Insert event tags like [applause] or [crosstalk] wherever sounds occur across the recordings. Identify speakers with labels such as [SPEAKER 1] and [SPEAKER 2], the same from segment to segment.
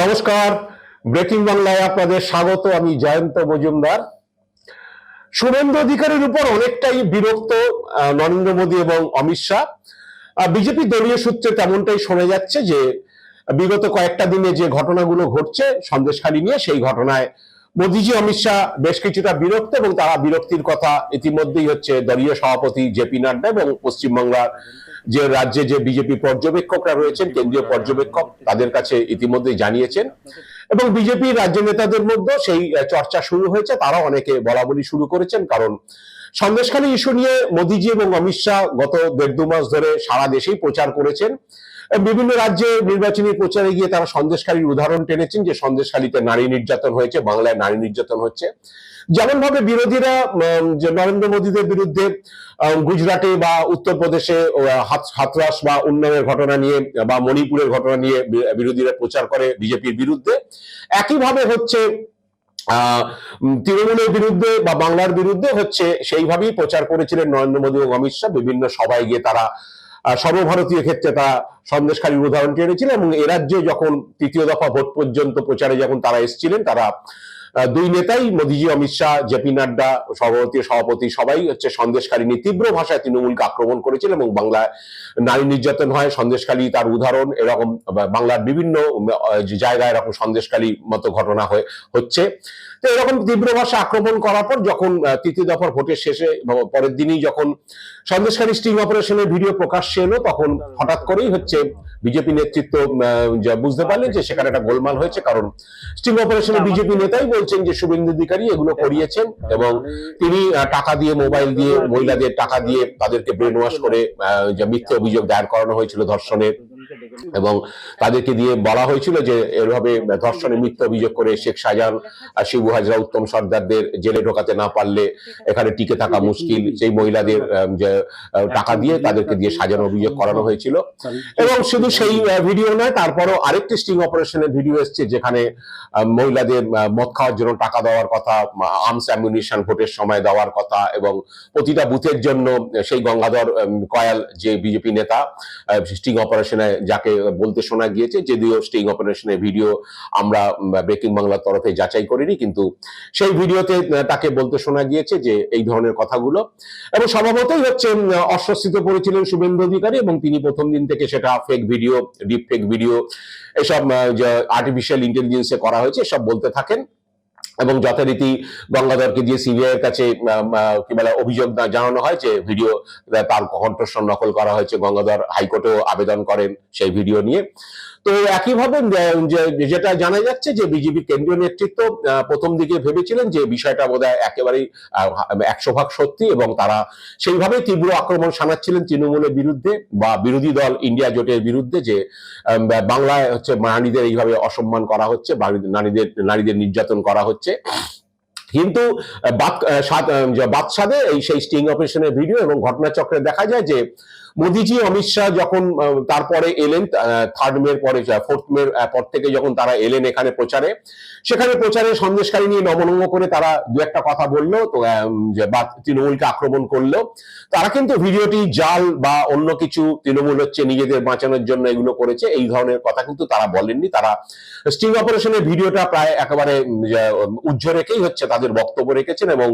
[SPEAKER 1] নমস্কার। ব্রেকিং বাংলায় আপনাদের স্বাগত, আমি জয়ন্ত মজুমদার। শুভেন্দু অধিকারীর উপর অনেকটাই বিরক্ত নরেন্দ্র মোদী এবং অমিত শাহ। বিজেপি দলীয় সূত্রে তেমনটাই শোনা যাচ্ছে যে, বিগত কয়েকটা দিনে যে ঘটনাগুলো ঘটছে, সন্দেশখালী নিয়ে, সেই ঘটনায় মোদীজি, অমিত শাহ বেশ কিছুটা বিরক্ত এবং তারা বিরক্তির কথা ইতিমধ্যেই হচ্ছে দলীয় সভাপতি জেপি নাড্ডা এবং পশ্চিমবাংলার যে রাজ্যে যে বিজেপি পর্যবেক্ষকরা রয়েছেন, কেন্দ্রীয় পর্যবেক্ষক তাদের কাছে ইতিমধ্যেই জানিয়েছেন। এবং বিজেপি রাজ্য নেতাদের মধ্যে সেই চর্চা শুরু হয়েছে তারা অনেকে বলা বলি শুরু করেছেন, কারণ সন্দেশখালী ইস্যু নিয়ে মোদীজি এবং অমিত শাহ গত দেড় দু মাস ধরে সারা দেশেই প্রচার করেছেন। বিভিন্ন রাজ্যে নির্বাচনী প্রচারে গিয়ে তারা সন্দেশখালীর উদাহরণ টেনেছেন যে সন্দেশখালীতে নারী নির্যাতন হয়েছে, বাংলায় নারী নির্যাতন হচ্ছে। যেমন ভাবে বিরোধীরা নরেন্দ্র মোদীদের বিরুদ্ধে গুজরাটে বা উত্তরপ্রদেশে হাতরাস বা উন্নয়নের ঘটনা নিয়ে বা মণিপুরের ঘটনা নিয়ে বিরোধীরা প্রচার করে বিজেপির বিরুদ্ধে। একইভাবে হচ্ছে তৃণমূলের বিরুদ্ধে বা বাংলার বিরুদ্ধে হচ্ছে সেইভাবেই প্রচার করেছিলেন নরেন্দ্র মোদী এবং অমিত শাহ। বিভিন্ন সভায় গিয়ে তারা সর্বভারতীয় ক্ষেত্রে তা সন্দেশকারীর উদাহরণ টেনেছিলেন এবং এ রাজ্যে যখন তৃতীয় দফা ভোট পর্যন্ত প্রচারে যখন তারা এসেছিলেন, তারা দুই নেতাই মোদীজি, অমিত শাহ জেপি নাড্ডা সর্বভারতীয় সভাপতি সবাই হচ্ছে সন্দেশকারী নিয়ে তীব্র ভাষায় তৃণমূলকে আক্রমণ করেছিল এবং বাংলায় নারী নির্যাতন হয়। সন্দেশকালী তার উদাহরণ, এরকম বাংলার বিভিন্ন জায়গায় এরকম সন্দেশকালী মতো ঘটনা হয়ে, হচ্ছে। তো এরকম তীব্র ভাষা আক্রমণ করার পর যখন তৃতীয় দফার ভোটের শেষে পরের দিনই যখন সন্দেশকারী স্টিং অপারেশনের ভিডিও প্রকাশ্যে এলো, তখন হঠাৎ করেই হচ্ছে বিজেপি নেতৃত্ব বুঝতে পারলেন যে সেখানে একটা গোলমাল হয়েছে, কারণ স্টিং অপারেশনে বিজেপি নেতাই বলছেন যে শুভেন্দু অধিকারী এগুলো করিয়েছেন এবং তিনি টাকা দিয়ে, মোবাইল দিয়ে, মহিলাদের টাকা দিয়ে তাদেরকে ব্রেন ওয়াশ করে মিথ্যে অভিযোগ দায়ের করানো হয়েছিল ধর্ষণের। এবং তাদেরকে দিয়ে বলা হয়েছিল যে এভাবে ধর্ষণের মিথ্যে অভিযোগ করে শেখ শাহজাহান শিবু হাজরা উত্তম সর্দারদের জেলে ঢোকাতে না পারলে এখানে টিকে থাকা মুশকিল। সেই মহিলাদের যে টাকা দিয়ে তাদেরকে দিয়ে সাজানো অভিযোগ করানো হয়েছিল। এবং শুধু সেই ভিডিও নয়, তারপরও আরেকটি স্টিং অপারেশনের ভিডিও এসছে যেখানে মহিলাদের মদ খাওয়ার জন্য টাকা দেওয়ার কথা আর্মস অ্যামিউনিশন ভোটের সময় দেওয়ার কথা এবং প্রতিটা বুথের জন্য সেই গঙ্গাধর কয়াল যে বিজেপি নেতা স্টিং অপারেশনে যাকে বলতে শোনা গিয়েছে, যদিও স্টিং অপারেশনের ভিডিও আমরা ব্রেকিং বাংলার তরফে যাচাই করিনি, কিন্তু সেই ভিডিওতে তাকে বলতে শোনা গিয়েছে যে এই ধরনের কথাগুলো। এবং স্বভাবতই হচ্ছে অস্বস্তিতে পড়েছিলেন শুভেন্দু অধিকারী এবং তিনি প্রথম দিন থেকে সেটা fake video deep fake video এসব আর্টিফিশিয়াল ইন্টেলিজেন্সে করা হয়েছে সব বলতে থাকেন। এবং যথারীতি গঙ্গাধরকে দিয়ে সিবিআই এর কাছে কি বলে, অভিযোগ জানানো হয় যে ভিডিও তার কণ্ঠস্বর নকল করা হয়েছে। গঙ্গাধর হাইকোর্টেও আবেদন করেন সেই ভিডিও নিয়ে। তো একইভাবে যেটা জানা যাচ্ছে যে বিজেপি কেন্দ্রীয় নেতৃত্ব প্রথম দিকে ভেবেছিলেন যে বিষয়টা বোধহয় একেবারেই একশো ভাগ সত্যি এবং তারা সেইভাবেই তীব্র আক্রমণ শানাচ্ছিলেন তৃণমূলের বিরুদ্ধে বা বিরোধী দল ইন্ডিয়া জোটের বিরুদ্ধে যে বাংলায় হচ্ছে নারীদের এইভাবে অসম্মান করা হচ্ছে নারীদের নারীদের নির্যাতন করা হচ্ছে। কিন্তু বাদশাদে এই সেই স্টিং অপারেশনের ভিডিও এবং ঘটনাচক্রে দেখা যায় যে মোদিজি, অমিত শাহ যখন তারপরে এলেন থার্ড মের পরে ফোর্থ মের পর থেকে যখন তারা এলেন এখানে প্রচারে, সেখানে প্রচারে সন্দেশকারী নিয়ে নমনঙ্গ করে তারা দু একটা কথা বলল, তো বা তৃণমূলকে আক্রমণ করল। তারা কিন্তু ভিডিওটি জাল বা অন্য কিছু তৃণমূল হচ্ছে নিজেদের বাঁচানোর জন্য এগুলো করেছে, এই ধরনের কথা কিন্তু তারা বলেননি। তারা স্টিং অপারেশনের ভিডিওটা প্রায় একেবারে উজ্জ্ব রেখেই হচ্ছে তাদের বক্তব্য রেখেছেন এবং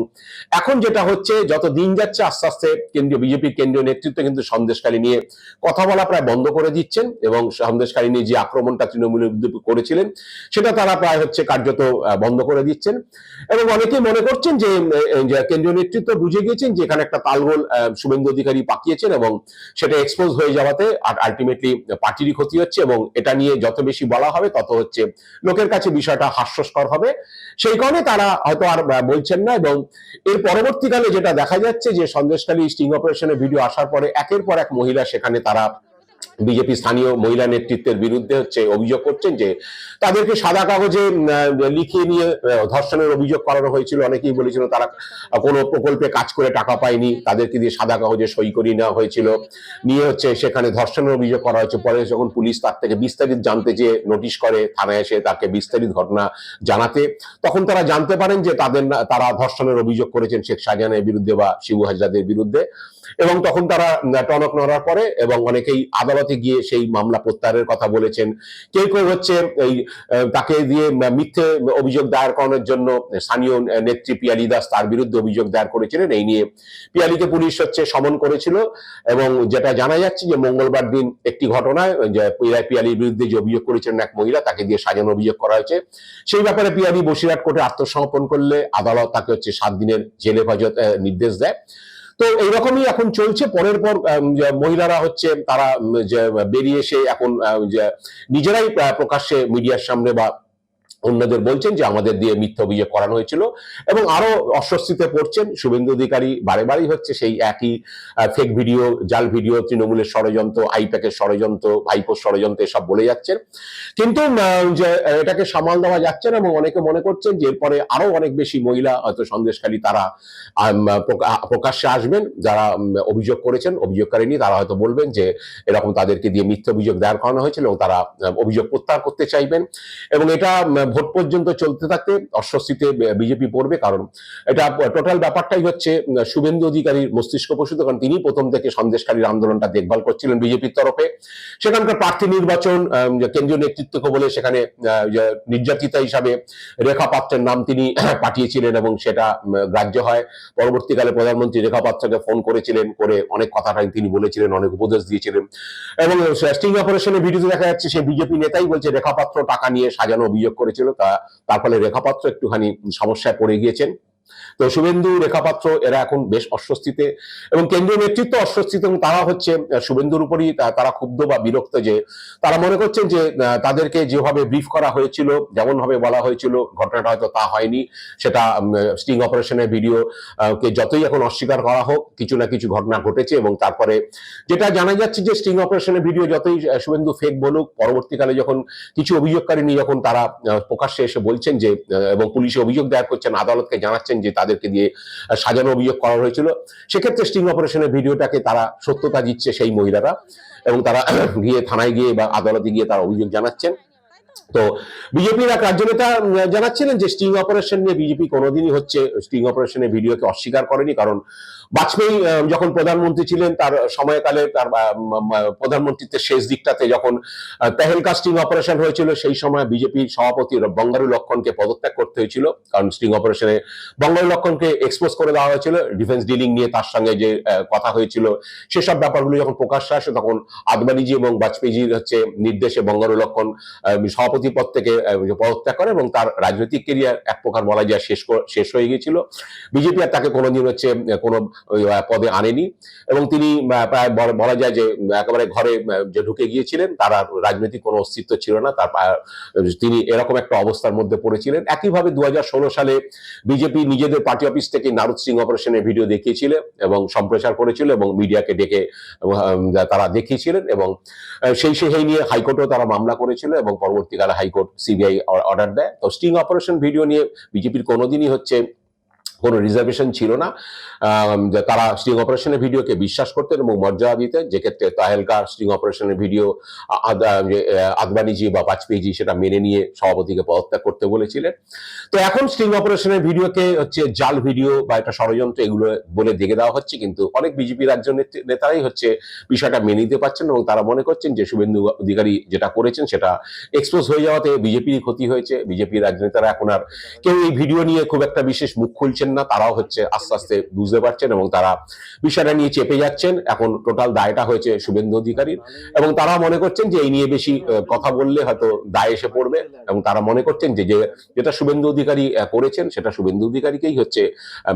[SPEAKER 1] এখন যেটা হচ্ছে যত দিন যাচ্ছে আস্তে আস্তে কেন্দ্রীয়, বিজেপির কেন্দ্রীয় নেতৃত্ব কিন্তু সন্দেশকারী নিয়ে কথা বলা প্রায় বন্ধ করে দিচ্ছেন এবং সন্দেশকারী নিয়ে যে আক্রমণটা তৃণমূলের করেছিলেন, সেটা তারা প্রায় হচ্ছে কার্যত বন্ধ করে দিচ্ছেন। এবং অনেকেই মনে করছেন যে কেন্দ্রীয় নেতৃত্ব বুঝে গিয়েছেন যে এখানে একটা তালগোল শুভেন্দু অধিকারী পাকিয়েছেন এবং সেটা এক্সপোজ হয়ে যাওয়াতে আলটিমেটলি পার্টিরই ক্ষতি হচ্ছে এবং এটা নিয়ে যত বেশি বলা হবে তত হচ্ছে লোকের কাছে বিষয়টা হাস্যস্কর হবে। সেই কারণে তারা হয়তো আর বলছেন না এবং এর পরবর্তীকালে যেটা দেখা যাচ্ছে যে সন্দেশকালী স্টিং অপারেশনের ভিডিও আসার পরে একের পর এক মহিলা সেখানে তারা বিজেপি স্থানীয় মহিলা নেতৃত্বের বিরুদ্ধে হচ্ছে অভিযোগ করছেন যে তাদেরকে সাদা কাগজে লিখিয়ে নিয়ে ধর্ষণের অভিযোগ করানো হয়েছিল। অনেকেই বলেছিল তারা কোনো প্রকল্পে কাজ করে টাকা পায়নি, তাদেরকে দিয়ে সাদা কাগজে সই করিয়ে নেওয়া হয়েছিল। নিয়ে হচ্ছে সেখানে ধর্ষণের অভিযোগ করা হয়েছে। পরে যখন পুলিশ তার থেকে বিস্তারিত জানতে চেয়ে নোটিশ করে থানায় এসে তাকে বিস্তারিত ঘটনা জানাতে, তখন তারা জানতে পারেন যে তাদের তারা ধর্ষণের অভিযোগ করেছেন শেখ শাহজাহানের বিরুদ্ধে বা শিবু হাজরাদের বিরুদ্ধে। এবং তখন তারা টনক নড়ার পরে এবং অনেকেই আদালতে গিয়ে সেই মামলা প্রত্যাহারের কথা বলেছেন। কেউ কেউ হচ্ছে এই তাকে দিয়ে মিথ্যে অভিযোগ দায়ের করানোর জন্য স্থানীয় নেত্রী পিয়ালি দাস তার বিরুদ্ধে অভিযোগ দায়ের করেছিলেন। এই নিয়ে পিয়ালিকে পুলিশ হচ্ছে সমন করেছিল এবং যেটা জানা যাচ্ছে যে মঙ্গলবার দিন একটি ঘটনায় পিয়ালির বিরুদ্ধে যে অভিযোগ করেছিলেন এক মহিলা, তাকে দিয়ে সাজানো অভিযোগ করা হয়েছে। সেই ব্যাপারে পিয়ালি বসিরহাট কোর্টে আত্মসমর্পণ করলে আদালত তাকে হচ্ছে সাত দিনের জেল হেফাজত নির্দেশ দেয়। তো এইরকমই এখন চলছে। পরের পর মহিলারা হচ্ছে, তারা বেরিয়ে এসে এখন নিজেরাই প্রকাশ্যে মিডিয়ার সামনে বা অন্যদের বলছেন যে আমাদের দিয়ে মিথ্যা অভিযোগ করানো হয়েছিল এবং আরও অস্বস্তিতে পড়ছেন শুভেন্দু অধিকারী, বারে বারেই হচ্ছে সেই একই ফেক ভিডিও জাল ভিডিও তৃণমূলের ষড়যন্ত্র আইপ্যাকের ষড়যন্ত্র, ভাইপোর ষড়যন্ত্র এসব বলে যাচ্ছেন। কিন্তু যে এটাকে সামাল দেওয়া যাচ্ছে না এবং অনেকে মনে করছেন যে এরপরে আরও অনেক বেশি মহিলা হয়তো সন্দেশখালী তারা প্রকা- প্রকাশ্যে আসবেন, যারা অভিযোগ করেছেন, অভিযোগকারী নিয়ে তারা হয়তো বলবেন যে এরকম তাদেরকে দিয়ে মিথ্যা অভিযোগ দায়ের করানো হয়েছিল এবং তারা অভিযোগ প্রত্যাহার করতে চাইবেন। এবং এটা ভোট পর্যন্ত চলতে থাকতে অস্বস্তিতে বিজেপি পড়বে কারণ এটা টোটাল ব্যাপারটাই হচ্ছে শুভেন্দু অধিকারীর মস্তিষ্ক প্রসূত, কারণ তিনি প্রথম থেকে সন্দেশকারীর আন্দোলনটা দেখভাল করছিলেন বিজেপির তরফে। সেখানকার প্রার্থী নির্বাচন কেন্দ্রীয় নেতৃত্বকে বলে সেখানে নির্যাতিতা হিসাবে রেখা পাত্রের নাম তিনি [clears throat] পাঠিয়েছিলেন এবং সেটা গ্রাহ্য হয়। পরবর্তীকালে প্রধানমন্ত্রী রেখা পাত্রকে ফোন করেছিলেন, করে অনেক কথাটাই তিনি বলেছিলেন, অনেক উপদেশ দিয়েছিলেন। এবং স্টিং অপারেশনের ভিডিওতে দেখা যাচ্ছে সেই বিজেপি নেতাই বলছে, রেখা পাত্র টাকা নিয়ে সাজানো, অভিযোগ তা তার ফলে রেখাপাত্র একটুখানি সমস্যায় পড়ে গিয়েছেন। তো শুভেন্দু রেখাপাত্র এরা এখন বেশ অস্বস্তিতে এবং কেন্দ্রীয় নেতৃত্ব অস্বস্তিতে এবং তারা হচ্ছে শুভেন্দুর উপরই তারা ক্ষুব্ধ বা বিরক্ত যে তারা মনে করছেন যে তাদেরকে যেভাবে ব্রিফ করা হয়েছিল যেমন ভাবে বলা হয়েছিল, ঘটনাটা হয়তো তা হয়নি, সেটা স্টিং অপারেশনের ভিডিও কে যতই এখন অস্বীকার করা হোক, কিছু না কিছু ঘটনা ঘটেছে এবং তারপরে যেটা জানা যাচ্ছে যে স্টিং অপারেশনের ভিডিও যতই শুভেন্দু ফেক বলুক, পরবর্তীকালে যখন কিছু অভিযোগকারী নিয়ে যখন তারা প্রকাশ্যে এসে বলছেন যে এবং পুলিশে অভিযোগ দায়ের করছেন, আদালতকে জানাচ্ছেন যে তাদেরকে দিয়ে সাজানো, অভিযোগ করা হয়েছিল। সেক্ষেত্রে স্টিং অপারেশনের ভিডিওটাকে তারা সত্যতা দিচ্ছে সেই মহিলারা এবং তারা [clears throat] গিয়ে থানায় গিয়ে বা আদালতে গিয়ে তারা অভিযোগ জানাচ্ছেন। তো বিজেপির এক রাজ্য নেতা জানাচ্ছিলেন যে স্টিং অপারেশন নিয়ে বিজেপি কোনোদিনই হচ্ছে স্টিং অপারেশনের ভিডিওকে অস্বীকার করেনি কারণ বাজপেয়ী যখন প্রধানমন্ত্রী ছিলেন তার সময়কালে তার প্রধানমন্ত্রীত্বের শেষ দিকটাতে যখন আহ, তেহেলকা স্টিং অপারেশন হয়েছিল সেই সময় বিজেপির সভাপতি বঙ্গারু লক্ষণকে পদত্যাগ করতে হয়েছিল। কারণ স্টিং অপারেশনে বঙ্গারু লক্ষণকে এক্সপোজ করে দেওয়া হয়েছিল। ডিফেন্স ডিলিং নিয়ে তার সঙ্গে যে কথা হয়েছিল সেসব ব্যাপারগুলো যখন প্রকাশ্যে আসে তখন আদবানিজি এবং বাজপেয়ীজির হচ্ছে নির্দেশে বঙ্গারু লক্ষণ সভাপতি পদ থেকে পদত্যাগ করে এবং তার রাজনৈতিক কেরিয়ার এক প্রকার বলা যায় শেষ শেষ হয়ে গিয়েছিল। বিজেপি আর তাকে কোনোদিন হচ্ছে কোনো পদে আনেনি। এবং তিনি প্রায় বলা- যায় যে একেবারে ঘরে যে ঢুকে গিয়েছিলেন, তার আর রাজনৈতিক কোনো অস্তিত্ব ছিল না। তার তিনি এরকম একটা অবস্থার মধ্যে পড়েছিলেন। একইভাবে দু হাজার ষোলো সালে বিজেপি নিজেদের পার্টি অফিস থেকে নারদ সিং অপারেশনের ভিডিও দেখিয়েছিল এবং সম্প্রচার করেছিল এবং মিডিয়াকে ডেকে তারা দেখিয়েছিলেন এবং সেই সেই নিয়ে হাইকোর্টেও তারা মামলা করেছিল এবং পরবর্তীকালে হাইকোর্ট, সিবিআই অর্ডার দেয়। তো স্টিং অপারেশন ভিডিও নিয়ে বিজেপির কোনোদিনই হচ্ছে কোনো রিজার্ভেশন ছিল না। তারা স্টিং অপারেশনের ভিডিওকে বিশ্বাস করতেন এবং মর্যাদা দিতেন। যে ক্ষেত্রে তাহেলকা স্টিং অপারেশনের ভিডিও আদবানিজি বা বাজপেয়ীজি সেটা মেনে নিয়ে সভাপতিকে পদত্যাগ করতে বলেছিলেন। তো এখন স্টিং অপারেশনের ভিডিওকে হচ্ছে জাল ভিডিও বা একটা ষড়যন্ত্র এগুলো বলে দেখে দেওয়া হচ্ছে। কিন্তু অনেক বিজেপি রাজ্য নেতারাই হচ্ছে বিষয়টা মেনে নিতে পারছেন এবং তারা মনে করছেন যে শুভেন্দু অধিকারী যেটা করেছেন সেটা এক্সপোজ হয়ে যাওয়াতে বিজেপির ক্ষতি হয়েছে। বিজেপির রাজনেতারা এখন আর কেউ এই ভিডিও নিয়ে খুব একটা বিশেষ মুখ খুলছেন না, তারাও হচ্ছে আস্তে আস্তে বুঝতে পারছেন এবং তারা বিষয়টা নিয়ে চেপে যাচ্ছেন। এখন টোটাল দায়টা হয়েছে শুভেন্দু অধিকারীর এবং তারা মনে করছেন যে এই নিয়ে বেশি কথা বললে হয়তো দায় এসে পড়বে এবং তারা মনে করছেন যে যেটা শুভেন্দু অধিকারী করেছেন সেটা শুভেন্দু অধিকারীকেই হচ্ছে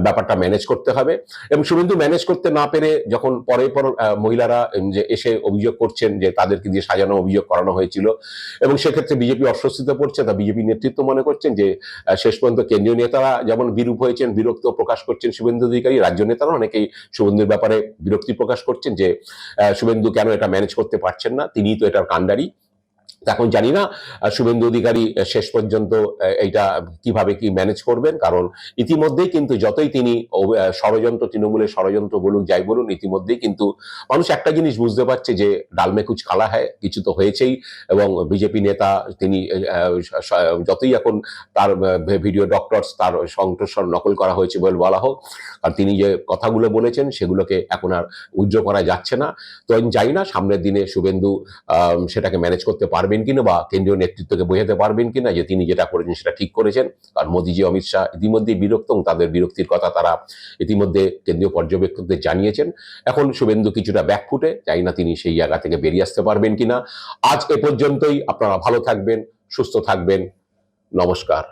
[SPEAKER 1] ব্যাপারটা ম্যানেজ করতে হবে এবং শুভেন্দু ম্যানেজ করতে না পেরে যখন পরে পর মহিলারা যে এসে অভিযোগ করছেন যে তাদেরকে দিয়ে সাজানো অভিযোগ করানো হয়েছিল এবং সেক্ষেত্রে বিজেপি অস্বস্তিতে পড়ছে, তা বিজেপি নেতৃত্ব মনে করছেন যে শেষ পর্যন্ত কেন্দ্রীয় নেতারা যেমন বিরূপ হয়েছেন বিরক্ত প্রকাশ করছেন শুভেন্দু অধিকারী। রাজ্য নেতারা অনেকেই শুভেন্দুর ব্যাপারে বিরক্তি প্রকাশ করছেন যে শুভেন্দু কেন এটা ম্যানেজ করতে পারছেন না? তিনি তো এটার কাণ্ডারি। এখন জানি না শুভেন্দু অধিকারী শেষ পর্যন্ত এইটা কীভাবে কি ম্যানেজ করবেন? কারণ ইতিমধ্যেই কিন্তু যতই তিনি ষড়যন্ত্র, তৃণমূলের ষড়যন্ত্র বলুন, যাই বলুন, ইতিমধ্যেই কিন্তু মানুষ একটা জিনিস বুঝতে পারছে যে ডালমে কুচ খালা হয় কিছু তো হয়েছেই এবং বিজেপি নেতা তিনি যতই এখন তার ভিডিও ডক্টরস তার কণ্ঠস্বর নকল করা হয়েছে বলে বলা হোক, আর তিনি যে কথাগুলো বলেছেন সেগুলোকে এখন আর উজ্জ্ব করা যাচ্ছে না। তো আমি জানি না, সামনের দিনে শুভেন্দু সেটাকে ম্যানেজ করতে পারবেন কিনা বা কেন্দ্রীয় নেতৃত্বকে বোঝাতে পারবেন কিনা যে তিনি যেটা করেছেন সেটা ঠিক করেছেন, কারণ মোদিজি অমিত শাহ ইতিমধ্যেই বিরক্ত তাদের বিরক্তির কথা তারা ইতিমধ্যে কেন্দ্রীয় পর্যবেক্ষকদের জানিয়েছেন। এখন শুভেন্দু কিছুটা ব্যাক ফুটে চাই না তিনি সেই জায়গা থেকে বেরিয়ে আসতে পারবেন কিনা। আজ এ পর্যন্তই, আপনারা ভালো থাকবেন, সুস্থ থাকবেন, নমস্কার।